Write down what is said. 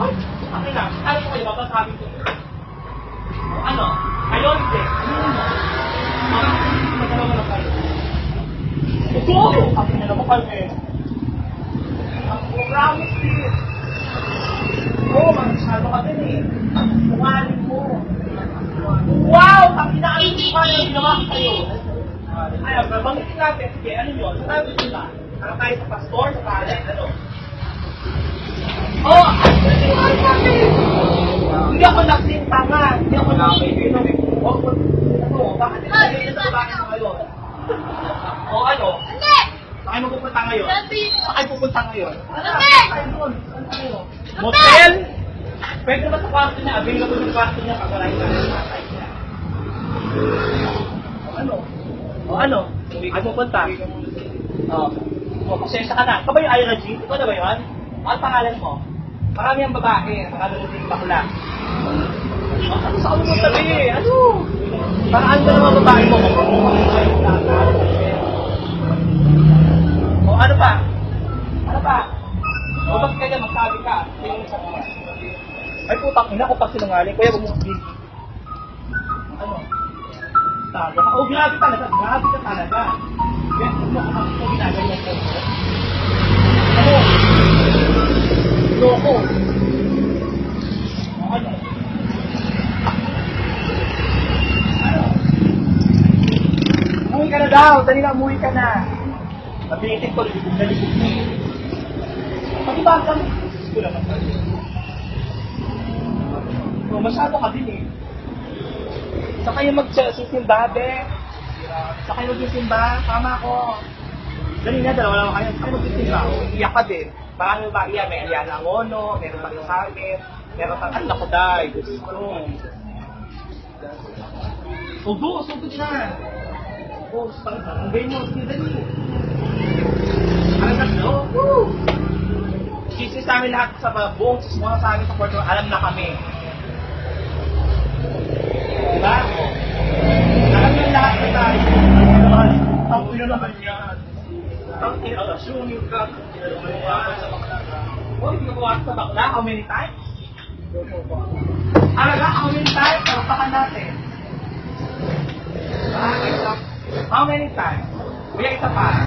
Ay, akin na. Ano ko kayo, mapasabi ko. Ano? Kayo, hindi. Mga, magdalawa na kayo. Ito! Akin na naman eh. Ang promise please. Oo, masyado ka din eh. Tungalin mo. Wow! Ang inaalit ko kayo, ginawa kayo. Ayun, babanggitin natin. Sige, ano yun? Sabi ba? Ano tayo sa pastor, sa pala, ano? Oh! Hindi ako nagtintanga. Hindi ako nagtintanga. Huwag mo. Ano? Bakit hindi sa mo ngayon? O ano? Hindi! Saan mo pupunta ngayon? Sabi! Saan pupunta ngayon? Tayo? Motel? Pwede ba sa kwarto niya? Available yung kwarto niya pag wala yung tatay niya. O ano? O ano? Ay pupunta? O. O, pasensya ka na. Ikaw ba yung Ira G? Ikaw na ba yun? Ano pangalan mo? Marami ang babae. Yung bakla. O, ano sa ano mo sabi eh? Ano? Paraan ka naman babae mo. O ano pa? Ano pa? Bakit kaya magsabi ka? Ay putang ina ko pag sinungaling. Kuya, bumubig. Ano? Tago ka. Oh, grabe talaga. Grabe ka talaga. Kaya kung ako ako ginagawa daw. Dali na, umuwi ka na. Mabilitin ko, libog na libog mo. Pati ba ang kami? Gusto naman tayo. So, masyado ka din eh. Sa kayo magsisimba, be. Sa kayo magsisimba, tama ko. Dali na, dalawa lang kayo. Sa kayo magsisimba, iyak ka din. Paano ba iyak? May Aliana Ngono, meron pa yung Carmen, meron pa, ang lako dahil. Gusto ko. Sugo, sugo na. Parang ang mo, sige dali. Alam na, no? Sisi sa amin lahat sa buong mga sa amin sa Puerto, alam na kami. Diba? Alam na lahat na tayo. Ang ina naman yan. Ang ina, assuming ka. Uy, ginawa sa bakla, how many times? Alaga, how many times? Tapakan natin. Bakit? How many times? Kuya, isa pa.